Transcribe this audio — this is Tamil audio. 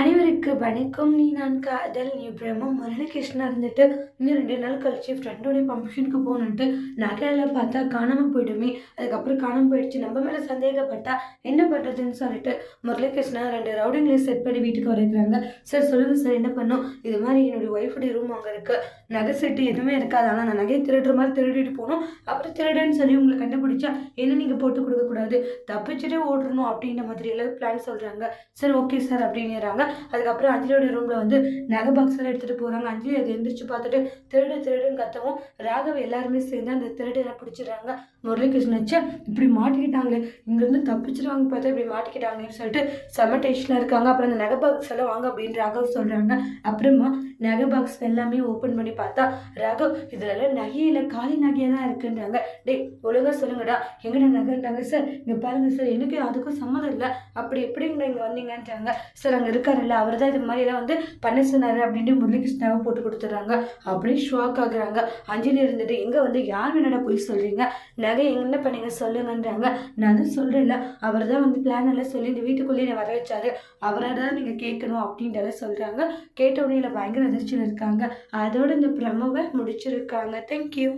அனைவருக்கு வணக்கம். நீ நான் காதல் நீ பிரம்ம முரளிகிருஷ்ணா இருந்துட்டு இன்னும் ரெண்டு நாள் கழிச்சு ஃப்ரெண்டோடைய ஃபங்க்ஷனுக்கு போகணுன்ட்டு நகையெல்லாம் பார்த்தா காணாமல் போயிடுமே. அதுக்கப்புறம் காணாமல் போயிடுச்சு. நம்ம மேலே சந்தேகப்பட்டா என்ன பண்ணுறதுன்னு சொல்லிட்டு முரளிகிருஷ்ணா ரெண்டு ரவுடிங்களை செட் பண்ணி வீட்டுக்கு வரைக்கிறாங்க சார் சொல்லுங்கள் சார் என்ன பண்ணோம்? இது மாதிரி என்னுடைய ஒய்ஃபுடைய ரூம் அங்கே இருக்குது நகை செட்டு எதுவுமே இருக்காது. ஆனால் நான் நகையை திருடுற மாதிரி திருடிட்டு போகணும். அப்புறம் திருடுன்னு சொல்லி உங்களை கண்டுபிடிச்சா என்ன நீங்கள் போட்டு கொடுக்கக்கூடாது தப்பிச்சுட்டே ஓடணும் அப்படின்ற மாதிரி எல்லாம் பிளான் சொல்கிறாங்க சரி ஓகே சார் அப்படிங்கிறாங்க அதுக்கப்புறம் அஞ்சலியோட ரூமில் வந்து நகை பாக்ஸ் எல்லாம் எடுத்துகிட்டு போகிறாங்க அஞ்சலி அதை எந்திரிச்சு பார்த்துட்டு திருடு திருடுன்னு கத்தவும் ராகவ் எல்லாருமே சேர்ந்து அந்த திருடனை பிடிச்சிடுறாங்க. முரளிகிருஷ்ணன் இப்படி மாட்டிக்கிட்டாங்களே. இங்கேருந்து தப்பிச்சிருவாங்க பார்த்தா இப்படி மாட்டிக்கிட்டாங்களேன்னு சொல்லிட்டு செம டென்ஷனாக இருக்காங்க. அப்புறம் அந்த நகை பாக்ஸ் எல்லாம் வாங்க அப்படின்னு ராகவ் சொல்கிறாங்க அப்புறமா நகை பாக்ஸ் எல்லாமே ஓப்பன் பண்ணி பார்த்தா ராகவ் இதில் நகையில் காலி நகையாக தான் இருக்குன்றாங்க. டேய் ஒழுங்கா சொல்லுங்கடா. எங்கடா நகைன்றாங்க? சார் இங்கே பாருங்கள் சார். எனக்கு அதுக்கும் சம்மதம் இல்லை. அப்படி எப்படிங்க இங்கே வந்தீங்கன்றாங்க. சார் அங்கே இல்லை அவர் தான் இது மாதிரிலாம் வந்து பண்ண சொன்னார் அப்படின்ட்டு முரளிகிருஷ்ணாவை போட்டு கொடுத்துட்றாங்க. அப்படியே ஷாக் ஆகுறாங்க. அஞ்சலி இருந்துட்டு எங்கே வந்து யார் வேணடா போய் சொல்கிறீங்க நகை என்ன பண்ணீங்க? சொல்லுங்கன்றாங்க. நான் தான் சொல்கிறேன்ல அவர் தான் வந்து பிளான் எல்லாம் சொல்லி இந்த வீட்டுக்குள்ளேயே என்னை வர வச்சாரு. அவரை தான் நீங்கள் கேட்கணும் அப்படின்றத சொல்கிறாங்க கேட்ட உடனே பயங்கர அதிர்ச்சியில் இருக்காங்க. அதோட இந்த பிரமவை முடிச்சிருக்காங்க. தேங்க்யூ